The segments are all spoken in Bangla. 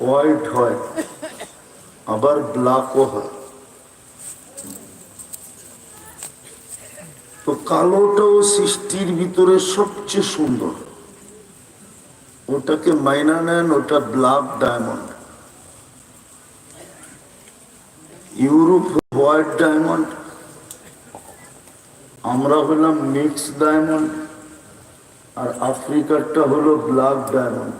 হোয়াইট হয়, আবার ব্ল্যাকও হয়। তো কালোটাও সৃষ্টির ভিতরে সবচেয়ে সুন্দর। ওটাকে মাইনা নেন, ওটা black diamond Europe white diamond আমরা হলাম মিক্স ডায়মন্ড আর আফ্রিকারটা হলো ব্ল্যাক ডায়মন্ড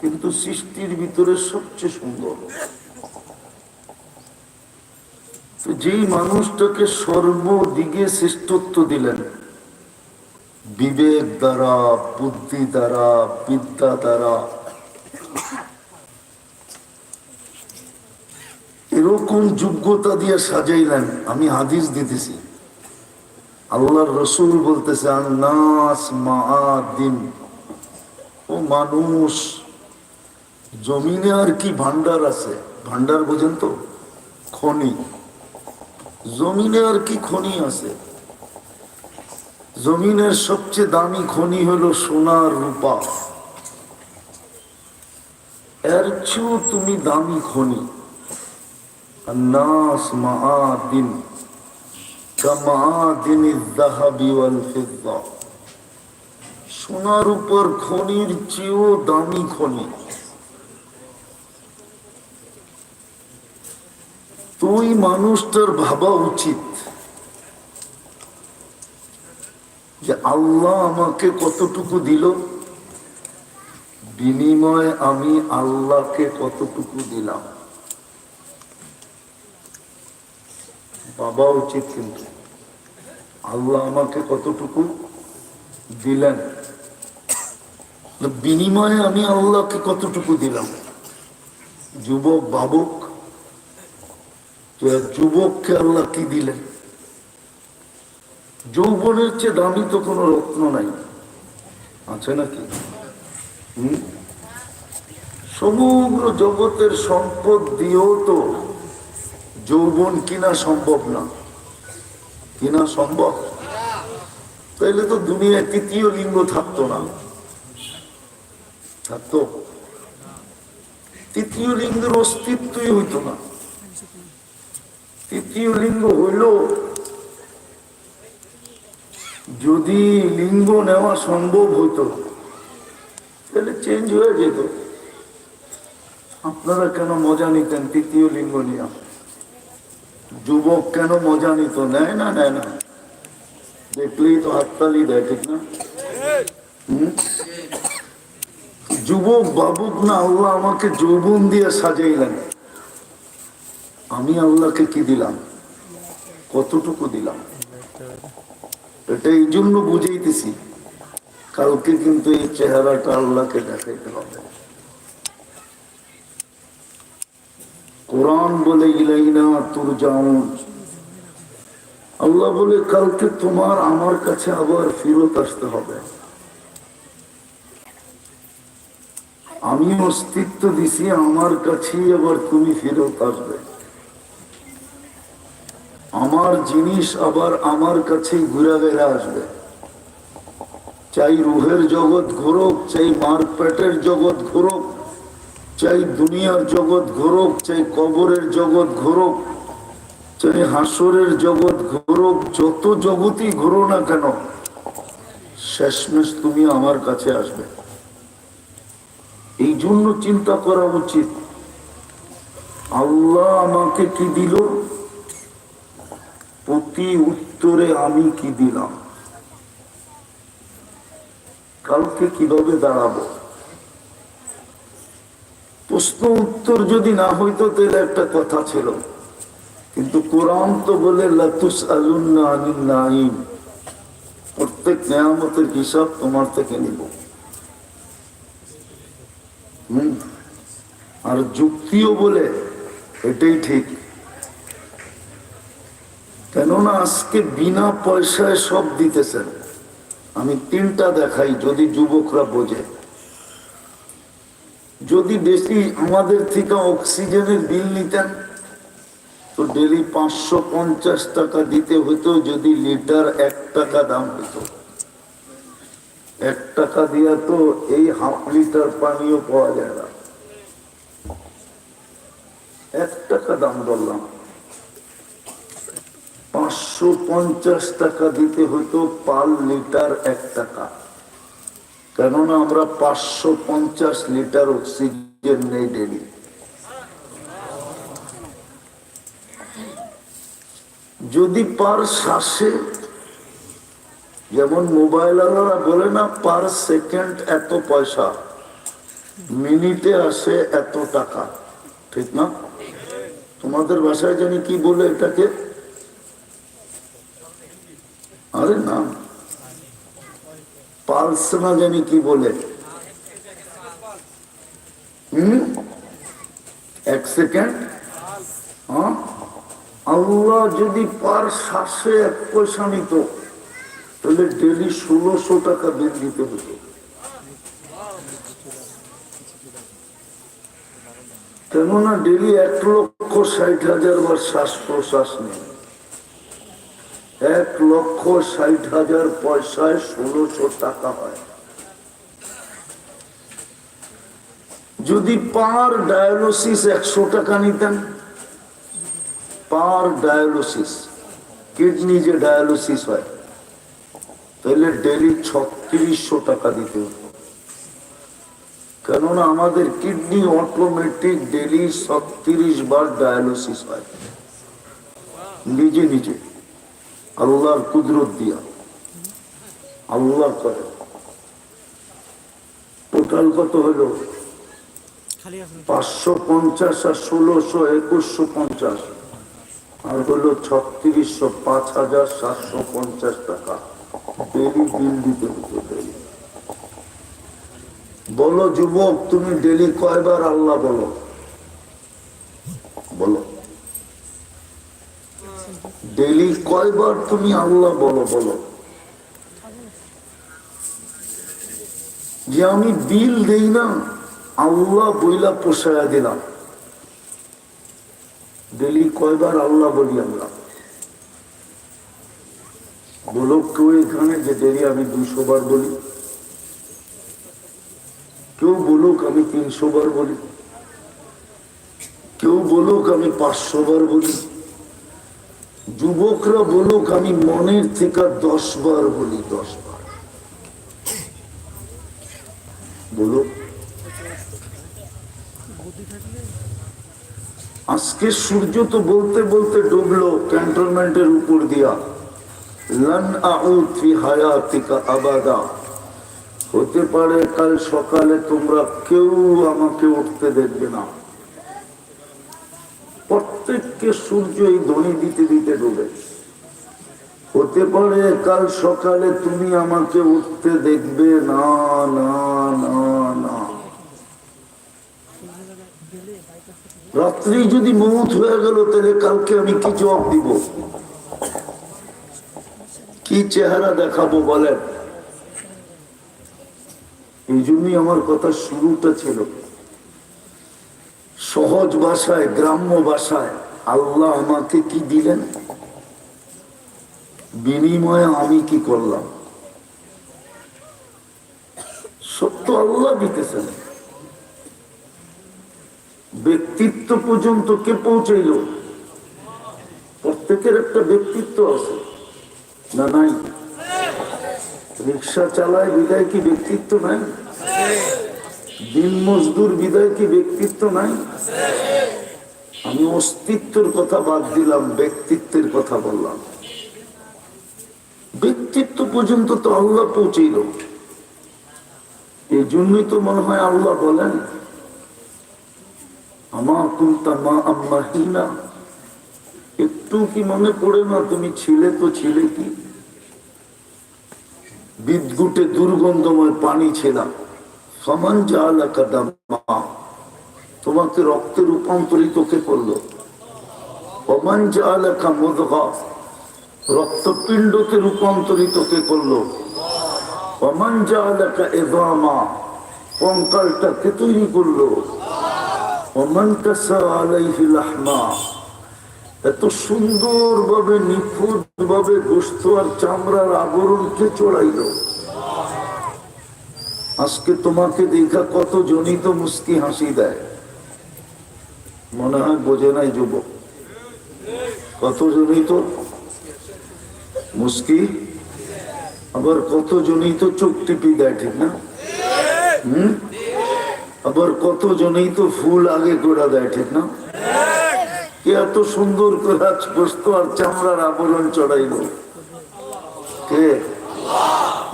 কিন্তু সৃষ্টির ভিতরে সবচেয়ে সুন্দর। যেই মানুষটাকে সর্বদিকে শ্রেষ্ঠত্ব দিলেন, বিবেক দ্বারা, বুদ্ধি দ্বারা, বিদ্যা দ্বারা, এরকম যোগ্যতা দিয়ে সাজাইলেন, আমি হাদিস দিতেছি। আল্লাহর রসুল বলতেছে, আন্নাস মা দিন ও মানুষ জমিনে আর কি ভান্ডার আছে ভান্ডার বোঝেন তো খনি জমিনে আর কি খনি আছে জমিনের সবচেয়ে দামি খনি হলো সোনার রূপা এর চেয়েও তুমি দামি খনি الناس معادن كمعادن الذهب والفضة সোনার উপর খনির চেয়েও দামি খনি তুই মানুষটার ভাবা উচিত যে আল্লাহ আমাকে কতটুকু দিল? বিনিময়ে আমি আল্লাহকে কতটুকু দিলাম? বাবা উচিত কিন্তু। আল্লাহ আমাকে কতটুকু দিলেন? বিনিময়ে আমি আল্লাহকে কতটুকু দিলাম? যুবক বাবক যুবককে আল্লাহ কি দিলেন? যৌবনের চেয়ে দামি তো কোনো রত্ন নাই। আছে নাকি? সমগ্র জগতের সম্পদ দিয়েও তো যৌবন কিনা সম্ভব না। কিনা সম্ভব? তাইলে তো দুনিয়ায় তৃতীয় লিঙ্গ থাকতো না। থাকতো? তৃতীয় লিঙ্গের অস্তিত্বই হইতো না। তৃতীয় লিঙ্গ হইল, যদি লিঙ্গ নেওয়া সম্ভব হইতো, তাহলে চেঞ্জ হয়ে যেত। আপনারা কেন মজা নিতেন তৃতীয় লিঙ্গ নিয়ে? যুবক কেন মজা নিত? নেয় না নেয় না। দেখলেই তো হাততালি দেয়, ঠিক না? যুবক বাবুক না, আল্লাহ আমাকে যৌবন দিয়ে সাজাইলেন। আমি আল্লাহকে কি দিলাম? কতটুকু দিলাম? এটা এই জন্য বুঝাইতেছি। কালকে কিন্তু এই চেহারাটা আল্লাহকে দেখাইতে হবে। কোরআন বলে, ইলাইনা তোর আল্লাহ বলে, কালকে তোমার আমার কাছে আবার ফিরত আসতে হবে। আমি অস্তিত্ব দিছি, আমার কাছেই আবার তুমি ফেরত আসবে। আমার জিনিস আবার আমার কাছেই ঘুরে বেড়ে আসবে। চাই রুহের জগৎ ঘোরক, চাই মারপেটের জগৎ ঘোরক, চাই দুনিয়ার জগৎ ঘোরক, চাই কবরের জগৎ ঘোরক, চাই হাসরের জগৎ ঘোরক, যত জগতই ঘোরো না কেন, শেষমেশ তুমি আমার কাছে আসবে। এই জন্য চিন্তা করা উচিত। আল্লাহ আমাকে কি দিল? প্রতি উত্তরে আমি কি দিলাম? কালকে কীভাবে দাঁড়াবো? প্রশ্ন উত্তর যদি না হইতো তাহলে একটা কথা ছিল। কিন্তু কোরআন তো বলে লাতুস আলুন্না আনিল নাইম প্রত্যেক নেয়ামতের হিসাব তোমার থেকে নিব। আর যুক্তিও বলে, এটাই ঠিক। কেননা আজকে বিনা পয়সায় সব দিতেছেন। আমি তিনটা দেখাই যদি যুবকরা বোঝে। যদি বেশি আমাদের থেকে অক্সিজেনের বিল নিতেন, তো ডেলি পাঁচশো পঞ্চাশ টাকা দিতে হতো, যদি লিটার এক টাকা দাম হতো। এক টাকা দিয়া তো এই হাফ লিটার পানিও পাওয়া যায় না। এক টাকা দাম বললাম। পাঁচশো পঞ্চাশ টাকা দিতে হতো পার লিটার এক টাকা। কেননা আমরা পাঁচশো পঞ্চাশ লিটার অক্সিজেন নেই ডেলি যদি পার শ্বাসে, যেমন মোবাইল আলারা বলে না, পার সেকেন্ড এত পয়সা, মিনিটে আসে এত টাকা, ঠিক না? তোমাদের বাসায় জানি কি বলে এটাকে? আরে না। পালস না জানি কি বলে। হম? এক সেকেন্ড। হ্যাঁ? আল্লাহ যদি পার শ্বাসে এক পয়সা নিত, তাহলে ডেলি ষোলোশো টাকা বিল দিতে হতো। কেননা ডেলি এক লক্ষ ষাট হাজার বার শ্বাস প্রশ্বাস নেই এক লক্ষ ষাট হাজার পয়সায় ষোলোশো টাকা হয়। যদি পার ডায়ালিসিস একশো টাকা নিতেন, পার ডায়ালিসিস, কিডনি যে ডায়ালিসিস হয়, তাহলে ডেলি ছত্রিশশো টাকা দিতে হতো। কেননা আমাদের কিডনি অটোমেটিক ডেলি ছত্রিশ বার ডায়ালিসিস হয়। নিজে নিজে। আল্লাহর কুদরত দিয়া। আল্লাহ করে টোটাল কত হলো? পাঁচশো পঞ্চাশ আর ষোলোশো একুশশো পঞ্চাশ। আর হলো ছত্রিশশো পাঁচ হাজার সাতশো পঞ্চাশ টাকা। ডেলি বিল দিতে হতো বলো যুবক তুমি ডেলি কয়বার আল্লাহ বলো ডেলি কয়বার তুমি আল্লাহ বলো বলো। যে আমি বিল দেই না, আল্লাহ বইলা পোষায়া দিলাম। ডেলি কয়বার আল্লাহ বলি আমরা। বলো কেউ এখানে যে ডেলি আমি দুশো বার বলি। কেউ বলুক আমি তিনশো বার বলি। কেউ বলুক আমি পাঁচশো বার বলি। যুবকরা বলুক, আমি মনের থেকে দশ বার বলি দশ বার বলুক। আজকে সূর্য তো বলতে বলতে ডুবলো, ক্যান্টনমেন্টের উপর দিয়া। হতে পারে কাল সকালে তোমরা কেউ আমাকে উঠতে দেখবে না। প্রত্যেককে সূর্য এই ধ্বনি দিতে দিতে ডুবে। হতে পারে কাল সকালে তুমি আমাকে উঠতে দেখবে, না না না না। রাত্রি যদি মৌত হয়ে গেল, তাহলে কালকে আমি কি জবাব দিব? কি চেহারা দেখাবো বলেন? এই জন্যই আমার কথা শুরুটা ছিল। সহজ ভাষায়, গ্রাম্য ভাষায় আল্লাহ আমাকে কি দিলেন? বিনিময়ে আমি কি করলাম? সত্য আল্লাহ দিতেছেন। ব্যক্তিত্ব পর্যন্ত কে পৌঁছাইল? প্রত্যেকের একটা ব্যক্তিত্ব আছে, না নাই? রিক্সা চালায় বিদায় কি ব্যক্তিত্ব নাই? দিন মজদুর বিদায় কি ব্যক্তিত্ব নাই? আমি অস্তিত্বের কথা বাদ দিলাম, ব্যক্তিত্বের কথা বললাম। ব্যক্তিত্ব পর্যন্ত তো আল্লাহ পৌঁছেইল। এই জন্যই তো মনে হয় আল্লাহ বলেন আমার কুন্তা মা আম্মা হিনা। একটু কি মনে পড়ে না, তুমি ছিলে তো ছিলে কি? বিদ্যুটে দুর্গন্ধময় পানি ছিলাম। সমান জাল তোমাকে রক্তে রূপান্তরিত কে করল? অমান জাল একা রক্তপিণ্ডকে রূপান্তরিত কে করল? অমান জাল একা এদামা কঙ্কালটা কে তৈরি করল। এত সুন্দর ভাবে নিখুঁত ভাবে গোস্ত আর চামড়ার আবরণ কে চড়াইল। আজকে তোমাকে দেখা কত জনিত মুস্কি হাসি দেয়। মনে হয় বোঝে নাই যুবক। কতজনই তো মুস্কি? আবার কতজনই তো চোখ টিপি দেয়, ঠিক না? হুম? আবার কতজনই তো ফুল আগে করে দেয়, ঠিক না? কে এত সুন্দর করে আর চামড়ার আবরণ চড়াইল? কে?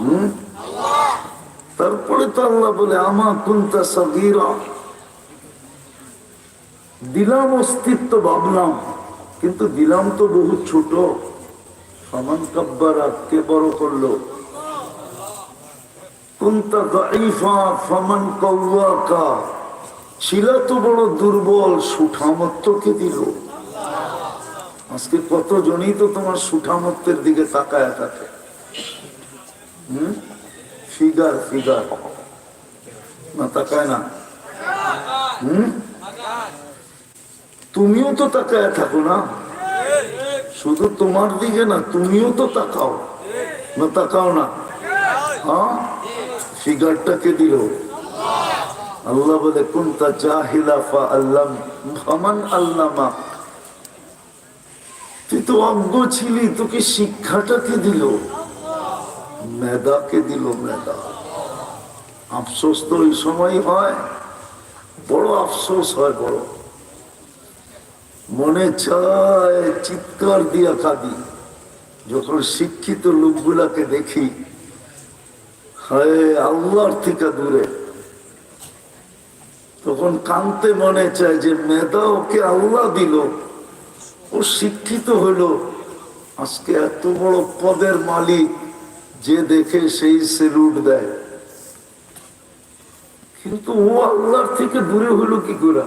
হুম? তারপরে তো আল্লাহ বলে, আমা কুন্তা সগীরা। দিলাম অস্তিত্ব ভাবলাম, কিন্তু দিলাম তো বহু ছোট। সমান কাব্বারা কে বড় করল। কুন্তা গাইফা ছিল তো বড় দুর্বল, সুঠামত্বকে দিল। আজকে কতজনই তো তোমার সুঠামত্বের দিকে তাকায় থাকে। হুম? ফিগার ফিগার না তাকায় না হম তুমিও তো তাকায় থাকো না শুধু তোমার দিকে না তুমিও তো তাকাও না তাকাও না হ্যাঁ ফিগারটাকে দিল আল্লাহ বলে কুন্তা জাহিলা ফা আল্লাম ফামান আল্লামা তুই তো অজ্ঞ ছিলি তোকে শিক্ষাটাকে দিল মেদাকে দিল মেদা আফসোস তো ওই সময় হয়। বড় আফসোস হয়, বড়। মনে চায় চিৎকার দিয়া কাঁদি। যখন শিক্ষিত লোকগুলাকে দেখি, হায় আল্লাহর থেকে দূরে। তখন কানতে মনে চায় যে মেধা ওকে আল্লাহ দিল। ও শিক্ষিত হলো আজকে এত বড় পদের মালিক। যে দেখে সেই সেলুট দেয়। কিন্তু ও আল্লাহর থেকে দূরে হলো কি করে?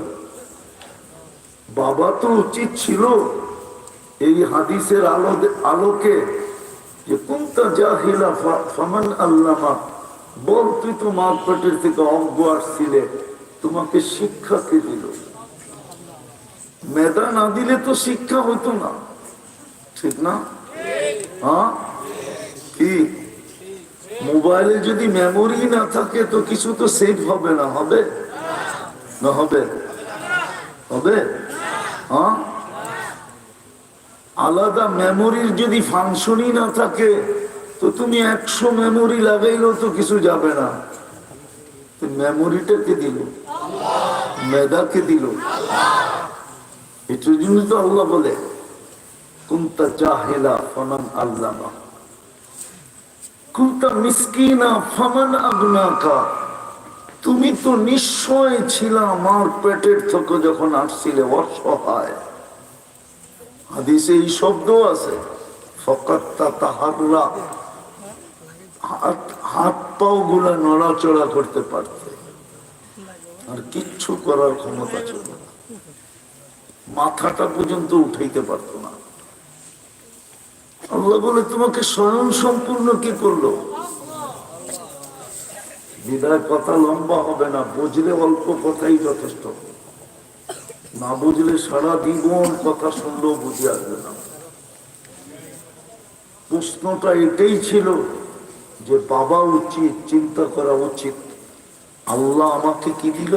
বাবা তো উচিত ছিল এই হাদিসের আলো আলোকে যে কোনটা জাহিলা ফামান আল্লামা, বল তুই তো মা পেটের থেকে অজ্ঞ আসছিলে, তোমাকে শিক্ষা কে দিল? মেধা না দিলে তো শিক্ষা হতো না। ঠিক না? হ্যাঁ? কি? মোবাইলে যদি মেমোরি না থাকে, তো কিছু তো সেভ হবে না হবে? না হবে? হবে? হ্যাঁ? আলাদা মেমোরির যদি ফাংশনই না থাকে, তো তুমি একশো মেমোরি লাগাইলেও তো কিছু যাবে না। মেমোরিটাকে দিল। মেধাকে দিল। এটার জন্য তো আল্লাহ বলে, কুন্তা জাহেলা ফনান আল্লামা। তুমি তো নিশ্চয় ছিল আমার পেটের থেকে যখন আসছিলে অসহায়। এই শব্দ আছে হাত হাত পাও গুলা নড়াচড়া করতে পারতে। আর কিচ্ছু করার ক্ষমতা ছিল মাথাটা পর্যন্ত উঠাইতে পারতো না। আল্লাহ বলে, তোমাকে স্বয়ং সম্পূর্ণ কি করল? বিদায় কথা লম্বা হবে না, বুঝলে অল্প কথাই যথেষ্ট। না বুঝলে সারা জীবন কথা শুনলেও বুঝে আসবে না। প্রশ্নটা এটাই ছিল যে, বাবা উচিত, চিন্তা করা উচিত। আল্লাহ আমাকে কি দিল?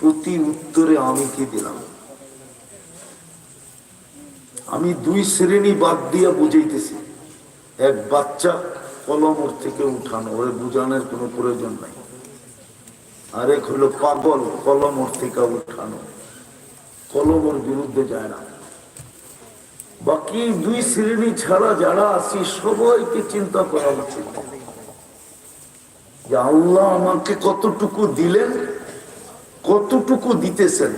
প্রতি উত্তরে আমি কি দিলাম? আমি দুই শ্রেণি বাদ দিয়া বুঝাইতেছি। এক বাচ্চা কলমর থেকে উঠানো, ওরে বুঝানোর কোনো প্রয়োজন নাই। আরেক হলো পাগল, কলমর থেকে উঠানো। কলমর বিরুদ্ধে যায় না। বাকি দুই শ্রেণি ছাড়া যারা আছি, সবাইকে চিন্তা করা উচিত। যে আল্লাহ আমাকে কতটুকু দিলেন, কতটুকু দিতেছেন।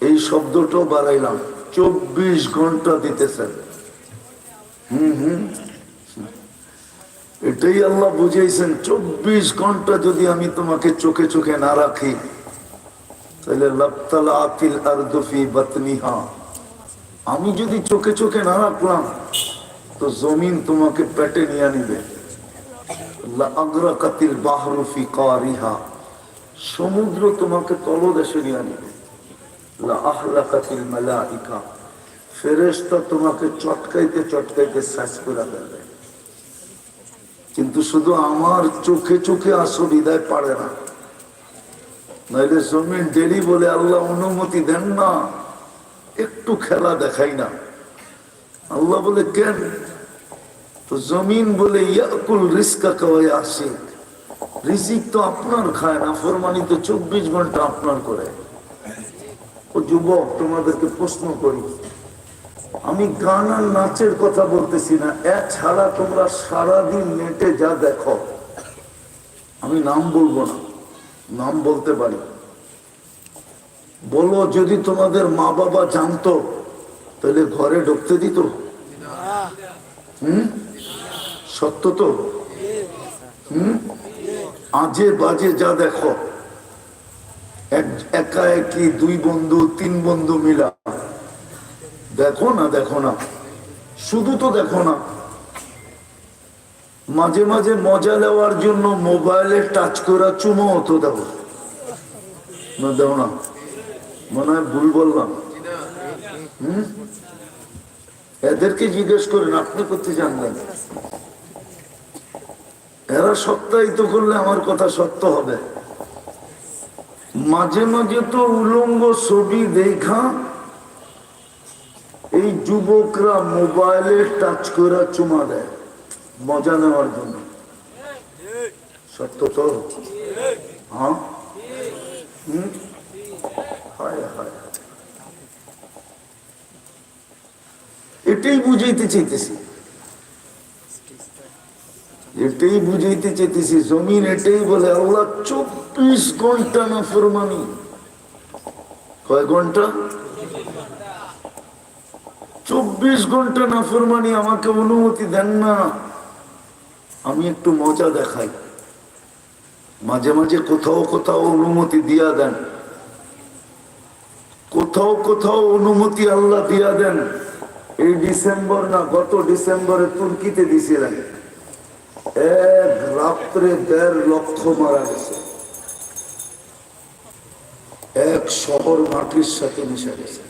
এই শব্দটাও বাড়াইলাম। চব্বিশ ঘণ্টা দিতেছেন। হম হম। এটাই আল্লাহ বুঝাইছেন, চব্বিশ ঘণ্টা যদি আমি তোমাকে চোখে চোখে না রাখি, তাহলে আমি যদি চোখে চোখে না রাখলাম, তো জমিন তোমাকে পেটে নিয়ে নিবে। আগ্রাকাতিল বাহরুফি কারিহা। সমুদ্র তোমাকে তলদেশে নিয়ে নিবে। তোমাকে চটকাইতে চটকাইতে শেষ করে দেবে কিন্তু শুধু আমার চোখে চোখে আসো বিদায় পারে না। নাইলে জমিন দেরি বলে আল্লাহ অনুমতি দেন না, একটু খেলা দেখাই না। আল্লাহ বলে, কেন? তো জমিন বলে, ইয়াকুল রিস্কা কওয়াই আসে রিজিক তো আপনার খায় না, ফরমানি তো চব্বিশ ঘণ্টা আপনার করে। ও যুবক, তোমাদেরকে প্রশ্ন করি। আমি গান আর নাচের কথা বলতেছি না, এছাড়া তোমরা সারাদিন নেটে যা দেখো। আমি নাম বলব না, নাম বলতে পারি। বলো যদি তোমাদের মা বাবা জানতো, তাহলে ঘরে ঢুকতে দিত? হম? সত্য তো? হম? আজে বাজে যা দেখো। এক- একা একই দুই বন্ধু, তিন বন্ধু মিলা। দেখো না দেখো না। শুধু তো দেখো না। মাঝে মাঝে মজা নেওয়ার জন্য মোবাইলে টাচ করা চুমো হতো দেখো না দেও না। মনে হয় ভুল বললাম। হম? এদেরকে জিজ্ঞেস করেন, আপনি করতে জানবেন এরা সত্যায়িত করলে আমার কথা সত্য হবে। মাঝে মাঝে তো উলঙ্গ ছবি দেখা। এই যুবকরা মোবাইলে টাচ করে চুমা দেয়, মজা নেওয়ার জন্য। সত্য তো? হ্যাঁ? এটাই বুঝাইতে চাইতেছি। এটাই বুঝাইতে চাইতেছি, জমিন এটাই বলে, আল্লাহ চব্বিশ ঘণ্টা না ফরমানি? কয় ঘণ্টা? চব্বিশ ঘণ্টা না ফরমানি, আমাকে অনুমতি দেন না। আমি একটু মজা দেখাই। মাঝে মাঝে কোথাও কোথাও অনুমতি দিয়া দেন। কোথাও কোথাও অনুমতি আল্লাহ দিয়া দেন। এই ডিসেম্বর না, গত ডিসেম্বরে তুর্কিতে দিছিলেন। এক রাত্রে দেড় লক্ষ মারা গেছে। এক শহর মাটির সাথে মিশে গেছে।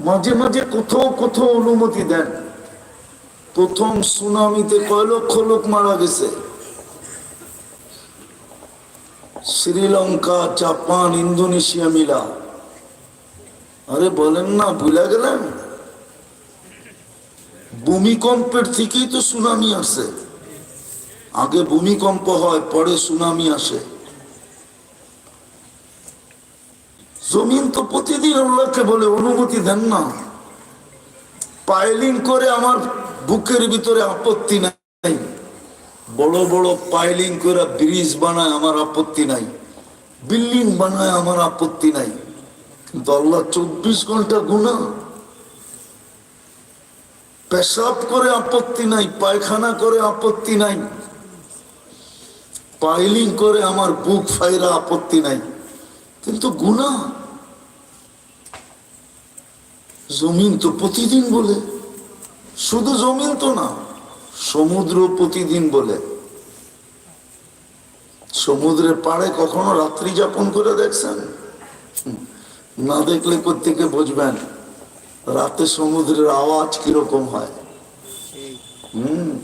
মাঝে মাঝে কোথাও কোথাও অনুমতি দেন। প্রথম সুনামিতে কয় লক্ষ লোক মারা গেছে? শ্রীলঙ্কা, জাপান, ইন্দোনেশিয়া মিলা। আরে বলেন না, ভুলে গেলেন? ভূমিকম্পের থেকেই তো সুনামি আসে। আগে ভূমিকম্প হয়, পরে সুনামি আসে। জমিন তো প্রতিদিন আল্লাহকে বলে, অনুমতি দেন না। পাইলিং করে আমার বুকের ভিতরে আপত্তি নাই। বড় বড় পাইলিং করে ব্রিজ বানায় আমার আপত্তি নাই। বিল্ডিং বানায় আমার আপত্তি নাই। কিন্তু আল্লাহ চব্বিশ ঘণ্টা গুণা পেশাব করে আপত্তি নাই, পায়খানা করে আপত্তি নাই। পাইলিং করে আমার বুক ফাইরা আপত্তি নাই। কিন্তু গুণা জমিন তো প্রতিদিন বলে। শুধু জমিন তো না, সমুদ্র প্রতিদিন বলে। সমুদ্রের পাড়ে কখনো রাত্রি যাপন করে দেখছেন? না দেখলে কোথেকে বুঝবেন? রাতে সমুদ্রের আওয়াজ কীরকম হয়? হম।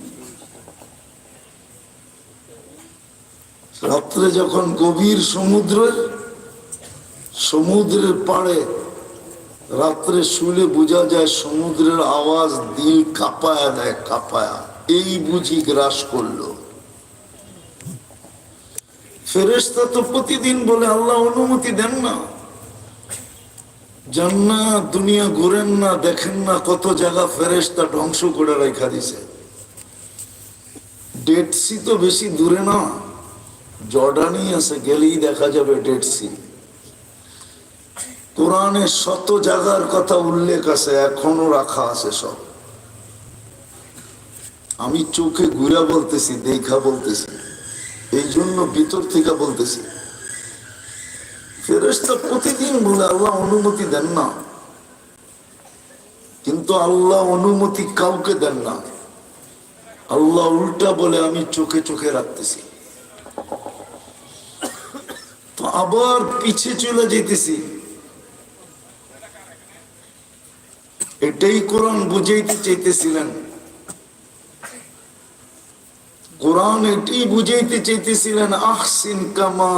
রাত্রে যখন গভীর সমুদ্রের সমুদ্রের পাড়ে রাত্রে শুলে বোঝা যায় সমুদ্রের আওয়াজ দিল কাঁপায়া দেয়, কাঁপায়া। এই বুঝি গ্রাস করল। ফেরেস্তা তো প্রতিদিন বলে, আল্লাহ অনুমতি দেন না। যান না দুনিয়া ঘুরেন না, দেখেন না কত জায়গা ফেরেস্তা ধ্বংস করে রেখা দিছে। ডেড সি তো বেশি দূরে না। জর্ডানই আছে, গেলেই দেখা যাবে ডেড সি। কোরআনে শত জায়গার কথা উল্লেখ আছে, এখনও রাখা আছে সব। আমি চোখে ঘুরা বলতেছি, দেখা বলতেছি, এই জন্য ভিতর থেকে বলতেছি। ফেরেস্তা প্রতিদিন বলে, আল্লাহ অনুমতি দেন না। কিন্তু আল্লাহ অনুমতি কাউকে দেন না। আল্লাহ উল্টা বলে, আমি চোখে চোখে রাখতেছি। তো আবার পিছিয়ে চলে যেতেছি এটাই কোরআন বুঝাইতে চাইতেছিলেন। কোরআন এটি বুঝাইতে চাইতেছিলেন, আহসিন কামা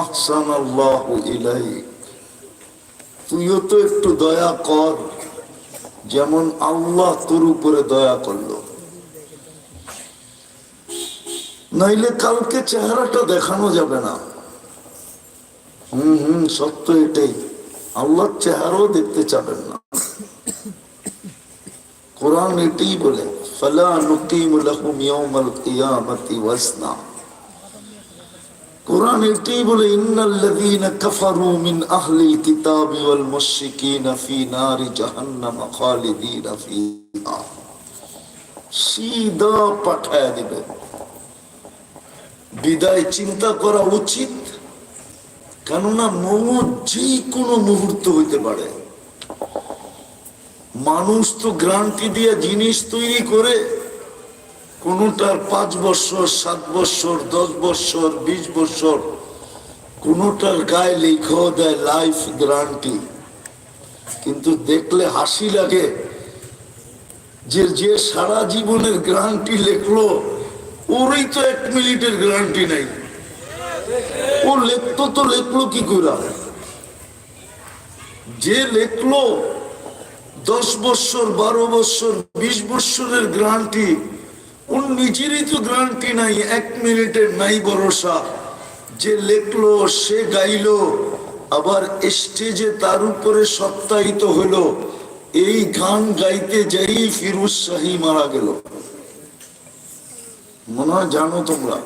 আহসান আল্লাহ তুইও তো একটু দয়া কর, যেমন আল্লাহ তোর উপরে দয়া করল। নাইলে কালকে চেহারাটা দেখানো যাবে না। হম হম, সত্য এটাই। আল্লাহর চেহারাও দেখতে চাবেন না। কোরআন এটাই বলে কোরআন এটাই বলে ইন্নাল্লাযীনা কাফারু মিন আহলিল কিতাবি ওয়াল মুশরিকিনা ফি নারি জাহান্নাম খালিদিনা ফিহা। সিধা পাঠায় দিবে। বিদায় চিন্তা করা উচিত, কেননা মৌত যে কোনো মুহূর্ত হইতে পারে। মানুষ তো গ্রান্টি দিয়ে জিনিস তৈরি করে, কোনটার পাঁচ বছর, সাত বছর, দশ বছর, বিশ বছর, কোনটার গায়ে লেখাও দেয় লাইফ গ্যারান্টি কিন্তু দেখলে হাসি লাগে যে যে সারা জীবনের গ্যারান্টি লেখলো, ওরই তো এক মিনিটের গ্যারান্টি নাই। ও লেখতো তো লেখলো কি করে? যে লেখলো দশ বৎসর বারো বৎসর বিশ বৎসরের গ্যারান্টি ওর নিজেরই তো গ্যারান্টি নাই, এক মিনিটের নাই ভরসা। যে লেখলো, সে গাইলো, আবার স্টেজে তার উপরে সত্যায়িত হলো এই গান গাইতে যাই ফিরুজ শাহী মারা গেল। মনে হয় জানো তোমরা,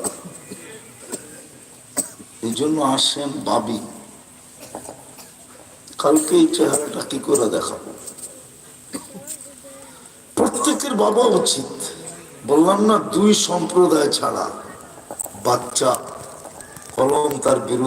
এই জন্য আসেন ভাবি। কালকে এই চেহারাটা কি করে দেখাবো? প্রত্যেকের বাবা উচিত। বললাম না দুই সম্প্রদায় ছাড়া। বাচ্চা কলম তার বিরুদ্ধে